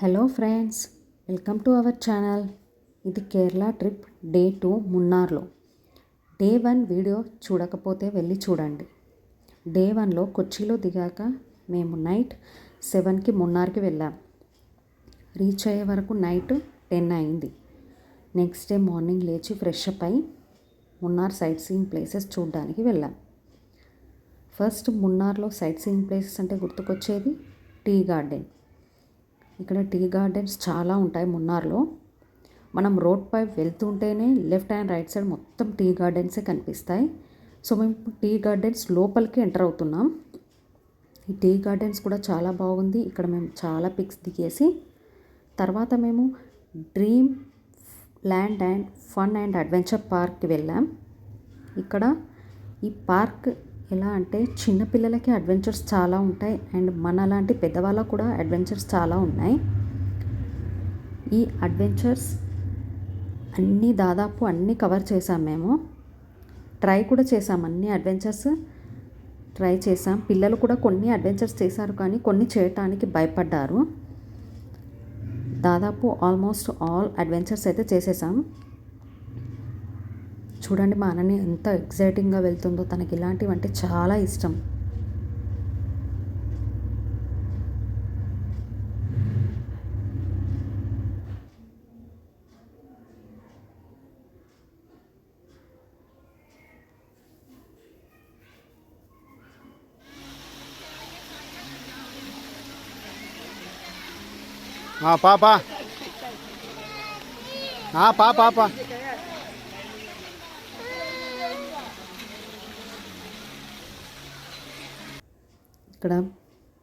Hello friends welcome to our channel. ఇది Kerala trip day two మున్నార్లో. Day one video చూడకపోతే వెళ్ళి చూడండి. డే వన్లో కొచ్చిలో దిగాక మేము నైట్ సెవెన్కి మున్నార్కి వెళ్ళాం. రీచ్ అయ్యే వరకు నైట్ టెన్ అయింది. నెక్స్ట్ డే మార్నింగ్ లేచి ఫ్రెష్ అప్ అయి మున్నార్ సైట్ సీయింగ్ ప్లేసెస్ చూడడానికి వెళ్ళాం. ఫస్ట్ మున్నార్లో సైట్ సీయింగ్ ప్లేసెస్ అంటే గుర్తుకొచ్చేది టీ గార్డెన్. ఇక్కడ టీ గార్డెన్స్ చాలా ఉంటాయి మున్నార్లో. మనం రోడ్ పై వెళ్తుంటేనే లెఫ్ట్ అండ్ రైట్ సైడ్ మొత్తం టీ గార్డెన్సే కనిపిస్తాయి. సో మేము టీ గార్డెన్స్ లోపలికి ఎంటర్ అవుతున్నాం. ఈ టీ గార్డెన్స్ కూడా చాలా బాగుంది. ఇక్కడ మేము చాలా పిక్స్ దిగేసి తర్వాత మేము dream land and fun and adventure పార్క్కి వెళ్ళాం. ఇక్కడ ఈ పార్క్ ఎలా అంటే చిన్నపిల్లలకి అడ్వెంచర్స్ చాలా ఉంటాయి అండ్ మన లాంటి పెద్దవాళ్ళకు కూడా అడ్వెంచర్స్ చాలా ఉన్నాయి. ఈ అడ్వెంచర్స్ అన్నీ దాదాపు అన్నీ కవర్ చేసాం మేము. ట్రై కూడా చేసాం అన్ని అడ్వెంచర్స్. ట్రై చేసాం పిల్లలు కూడా కొన్ని అడ్వెంచర్స్ చేశారు కానీ కొన్ని చేయటానికి భయపడ్డారు. దాదాపు ఆల్మోస్ట్ ఆల్ అడ్వెంచర్స్ అయితే చేసేసాం. చూడండి మా అన్నని ఎంత ఎగ్జైటింగ్గా వెళ్తుందో. తనకి ఇలాంటివి అంటే చాలా ఇష్టం. పాప. పా పాప. ఇక్కడ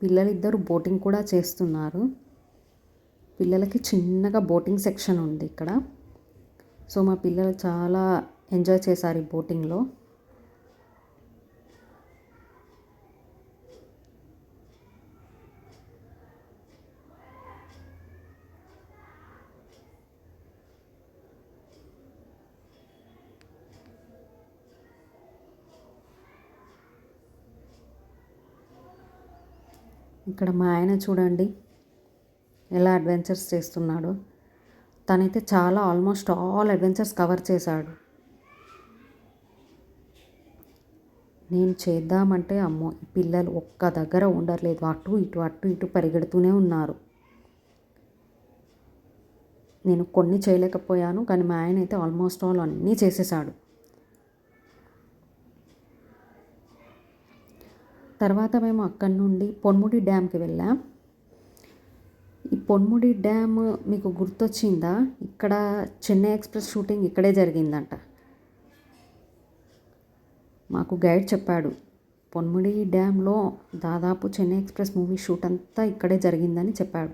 పిల్లలిద్దరు బోటింగ్ కూడా చేస్తున్నారు. పిల్లలకి చిన్నగా బోటింగ్ సెక్షన్ ఉంది ఇక్కడ. సో మా పిల్లలు చాలా ఎంజాయ్ చేశారు ఈ బోటింగ్లో. ఇక్కడ మా ఆయన చూడండి ఎలా అడ్వెంచర్స్ చేస్తున్నాడు. తనైతే చాలా ఆల్మోస్ట్ ఆల్ అడ్వెంచర్స్ కవర్ చేశాడు. నేను చేద్దామంటే అమ్మో ఈ పిల్లలు ఒక్క దగ్గర ఉండట్లేదు. అటు ఇటు అటు ఇటు పరిగెడుతూనే ఉన్నారు. నేను కొన్ని చేయలేకపోయాను కానీ మా ఆయన అయితే ఆల్మోస్ట్ ఆల్ అన్నీ చేసేసాడు తర్వాత మేము అక్కడి నుండి పొన్ముడి డ్యామ్కి వెళ్ళాం. ఈ పొన్ముడి డ్యామ్ మీకు గుర్తొచ్చిందా? ఇక్కడ చెన్నై ఎక్స్ప్రెస్ షూటింగ్ ఇక్కడే జరిగిందంట. మాకు గైడ్ చెప్పాడు పొన్ముడి డ్యామ్లో దాదాపు చెన్నై ఎక్స్ప్రెస్ మూవీ షూట్ అంతా ఇక్కడే జరిగిందని చెప్పాడు.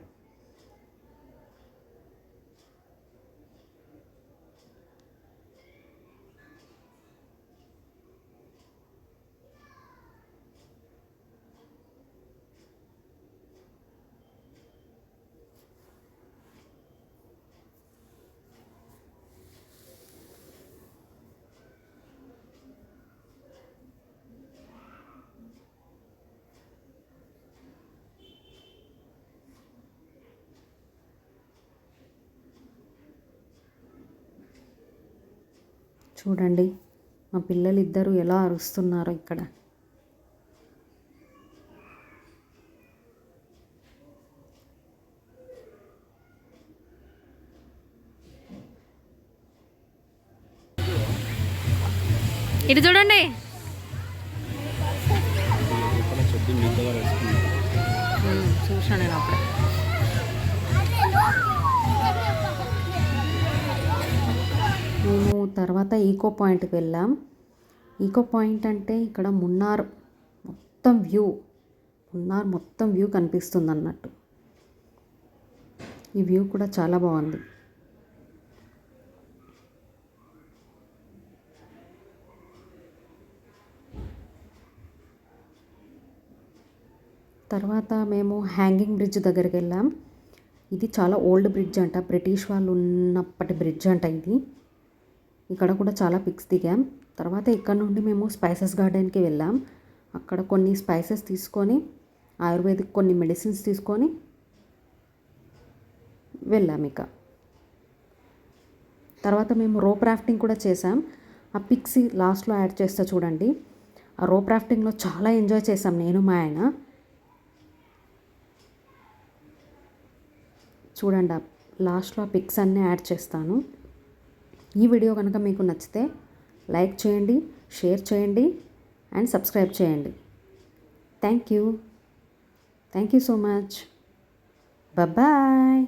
చూడండి. మా పిల్లలు ఇద్దరు ఎలా అరుస్తున్నారో ఇక్కడ. ఇటు చూడండి. చూసా నేను అప్పుడే. తర్వాత ఈకో పాయింట్కి వెళ్ళాం. ఈకో పాయింట్ అంటే ఇక్కడ మున్నార్ మొత్తం వ్యూ మున్నార్ మొత్తం వ్యూ కనిపిస్తుంది అన్నట్టు ఈ వ్యూ కూడా చాలా బాగుంది. తర్వాత మేము హ్యాంగింగ్ బ్రిడ్జ్ దగ్గరికి వెళ్ళాం. ఇది చాలా ఓల్డ్ బ్రిడ్జ్ అంట. బ్రిటిష్ వాళ్ళు ఉన్నప్పటి బ్రిడ్జ్ అంట ఇది. ఇక్కడ కూడా చాలా పిక్స్ దిగాం. తర్వాత ఇక్కడ నుండి మేము స్పైసెస్ గార్డెన్కి వెళ్ళాం. అక్కడ కొన్ని స్పైసెస్ తీసుకొని ఆయుర్వేదిక్ కొన్ని మెడిసిన్స్ తీసుకొని వెళ్ళాం ఇక. తర్వాత మేము రోప్ రాఫ్టింగ్ కూడా చేసాం ఆ పిక్స్ లాస్ట్లో యాడ్ చేస్తా చూడండి. ఆ రోప్ రాఫ్టింగ్లో చాలా ఎంజాయ్ చేసాం నేను మా ఆయన. చూడండి ఆ లాస్ట్లో ఆ పిక్స్ అన్నీ యాడ్ చేస్తాను. ఈ వీడియో కనుక మీకు నచ్చితే లైక్ చేయండి షేర్ చేయండి అండ్ సబ్స్క్రైబ్ చేయండి. Thank you thank you so much bye